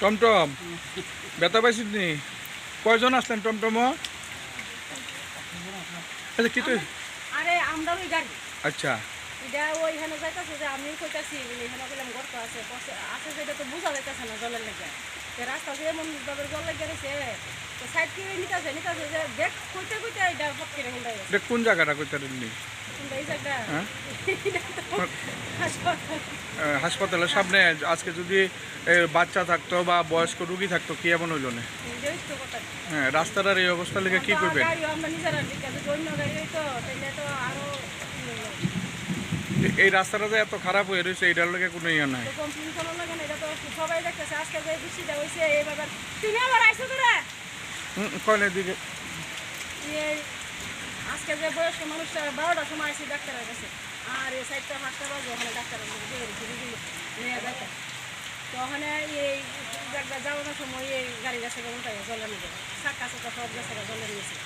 টমটম। ব্যথা পাইছিস নি? কয়জন আসলেন টমটম? আচ্ছা কি তুই আরে আমরা ওই গাড়ি। আচ্ছা। এটা ওইখানে যাইতেছে যে আমি কইতাছি এখানে কইলাম গর্ত আছে আছে সেটা তো বোঝা যাইতেছে না জলের লেগে। রাস্তা দিয়ে এমন ভাবে জল লেগে গেছে তো সাইড করে নিতেছে? নিতেছে যে দেখ কইতে কইতে এটা এটা কোন জায়গাটা কইতে হ্যাঁ? হাসপাতালের সামনে আজকে যদি বাচ্চা থাকতো বা বয়স্ক রুগী থাকতো কি এমন হইল না? হ্যাঁ রাস্তাটার এই অবস্থা লেগে কি করবেন আরও এই রাস্তাটা যে এত খারাপ হয়ে রয়েছে এইটার লেগে কোনো ইয়ে নাই। কমপ্লেন করার লাগে না এটা তো সবাই দেখতেছে আজকে যে বৃষ্টিটা হয়েছে এইভাবে তুমি আবার আইসো তোরা হুম, কয়নের দিকে? আজকে যে বয়স্ক মানুষটা বারোটার সময় আসি ডাক্তারের কাছে, আর এই সাইডটা পাঁচটা বাজে, ওখানে ডাক্তারের কাছে দিয়ে গেছি রুগী নিয়ে যাইতে তো। ওখানে এই জায়গা যাওয়ানোর সময় এই গাড়ি গাছে উল্টাই জলের নিয়ে চাকা চাকা সব গাছে জলে নিয়েছে